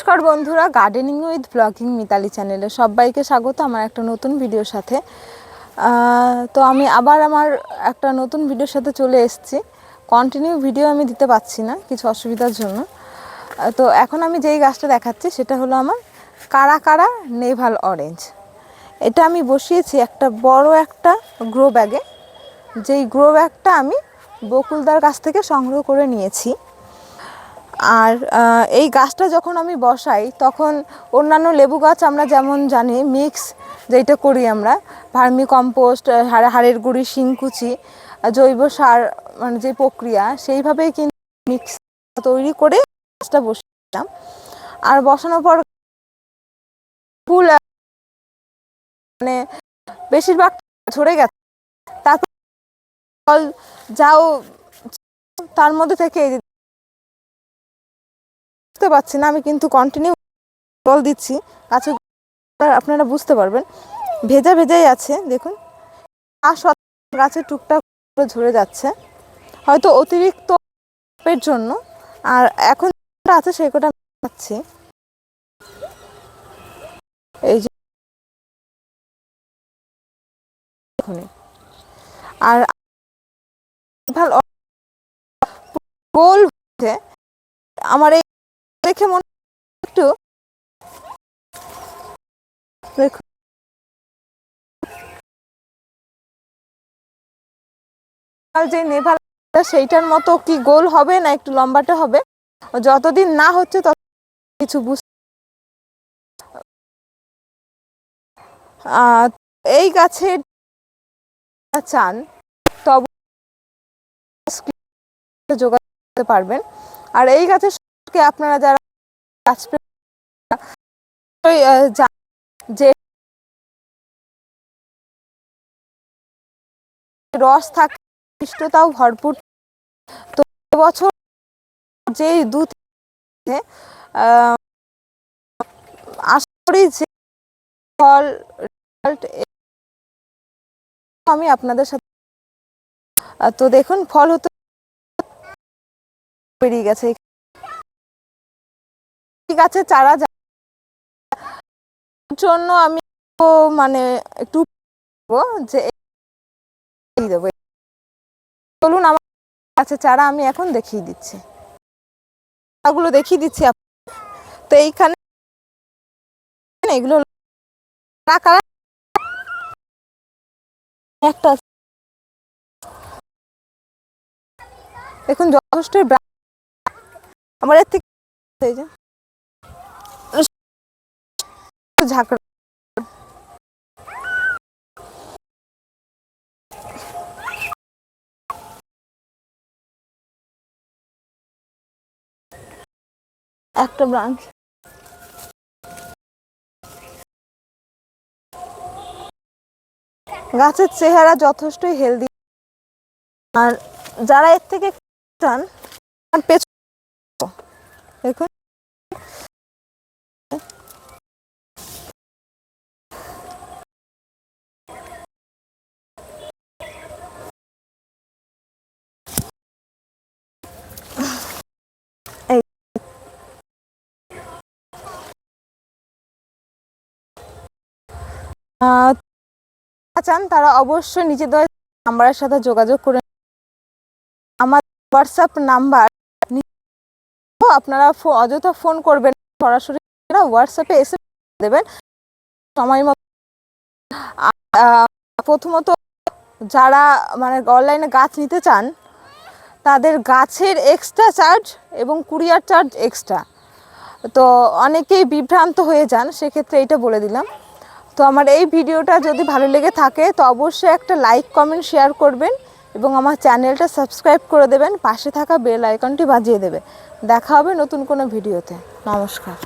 নমস্কার বন্ধুরা gardening with blogging Mitali চ্যানেলে সবাইকে স্বাগত আমার একটা নতুন ভিডিওর সাথে। তো আমি আবার আমার একটা নতুন ভিডিওর সাথে চলে এসেছি। কন্টিনিউ ভিডিও আমি দিতে পারছি না, কিছু অসুবিধার জন্য। তো এখন আমি যেই গাছটা দেখাচ্ছি, সেটা হলো আমার কারা কারা নেভাল অরেঞ্জ এটা আমি বসিয়েছি একটা বড় একটা গ্রো ব্যাগে যেই গ্রো ব্যাগটা আমি বকুলদার কাছ থেকে সংগ্রহ করে নিয়েছি। আর এই গাছটা যখন আমি বসাই, তখন অন্যান্য লেবু গাছ আমরা যেমন জানি মিক্স যেটা করি আমরা ভার্মি কম্পোস্ট হাড়, হাড়ের গুঁড়ি, শিংকুচি জৈব সার মানে যে প্রক্রিয়া, সেইভাবেই কিন্তু মিক্স তৈরি করে গাছটা বসিয়েছিলাম। আর বসানোর পর ফুল মানে বেশিরভাগ ঝরে গেছে। তারপর যাও, তার মধ্যে থেকে বুঝতে পারছি না, আমি কিন্তু কন্টিনিউ জল দিচ্ছি। গাছে আপনারা বুঝতে পারবেন। ভেজা ভেজাই আছে, দেখুন। আর সত্ত্বেও গাছের টুকটাক করে ঝরে যাচ্ছে। হয়তো অতিরিক্ত জন্য। আর এখন আছে সেই কটা পাচ্ছি এই যে আর গোল হচ্ছে আমার এই দেখে মনে একটু আর যে নেভাল, সেইটার মতো কি গোল হবে না একটু লম্বাটে হবে? যতদিন না হচ্ছে তত কিছু বুঝ এই গাছের চান, তবে যোগাযোগ করতে পারবেন। আর এই গাছের সম্পর্কে আপনারা যারা জানেন যে রস থাকে, মিষ্টতাও ভরপুর। তো বছর যে দুধ আশা করি যে ফল result আমি আপনাদের সাথে তো দেখুন, ফল হতে বেরিয়ে গেছে। গাছের চারা জন্য আমি মানে একটু যে চলুন, আমার গাছের চারা আমি এখন দেখিয়ে দিচ্ছি। চারাগুলো দেখিয়ে দিচ্ছি তো এইখানে এগুলো একটা আছে। দেখুন, যথেষ্ট আমার এর থেকে ঝাঁকড়া একটা ব্রাঞ্চ। গাছের চেহারা যথেষ্টই হেলদি আর যারা এর থেকে চান পেছন চান, তারা অবশ্যই নিজেদের নাম্বারের সাথে যোগাযোগ করে আমার হোয়াটসঅ্যাপ নাম্বার আপনারা অযথা ফোন করবেন সরাসরি হোয়াটসঅ্যাপে এসে দেবেন। সময় মতো প্রথমত যারা মানে অনলাইনে গাছ নিতে চান, তাদের গাছের এক্সট্রা চার্জ এবং কুরিয়ার চার্জ এক্সট্রা তো অনেকেই বিভ্রান্ত হয়ে যান, সেক্ষেত্রে এটা বলে দিলাম। তো আমার এই ভিডিওটা যদি ভালো লেগে থাকে, তো অবশ্যই একটা লাইক কমেন্ট শেয়ার করবেন এবং আমার চ্যানেলটা সাবস্ক্রাইব করে দেবেন। পাশে থাকা বেল আইকনটি বাজিয়ে দেবে। দেখা হবে নতুন কোনো ভিডিওতে। নমস্কার।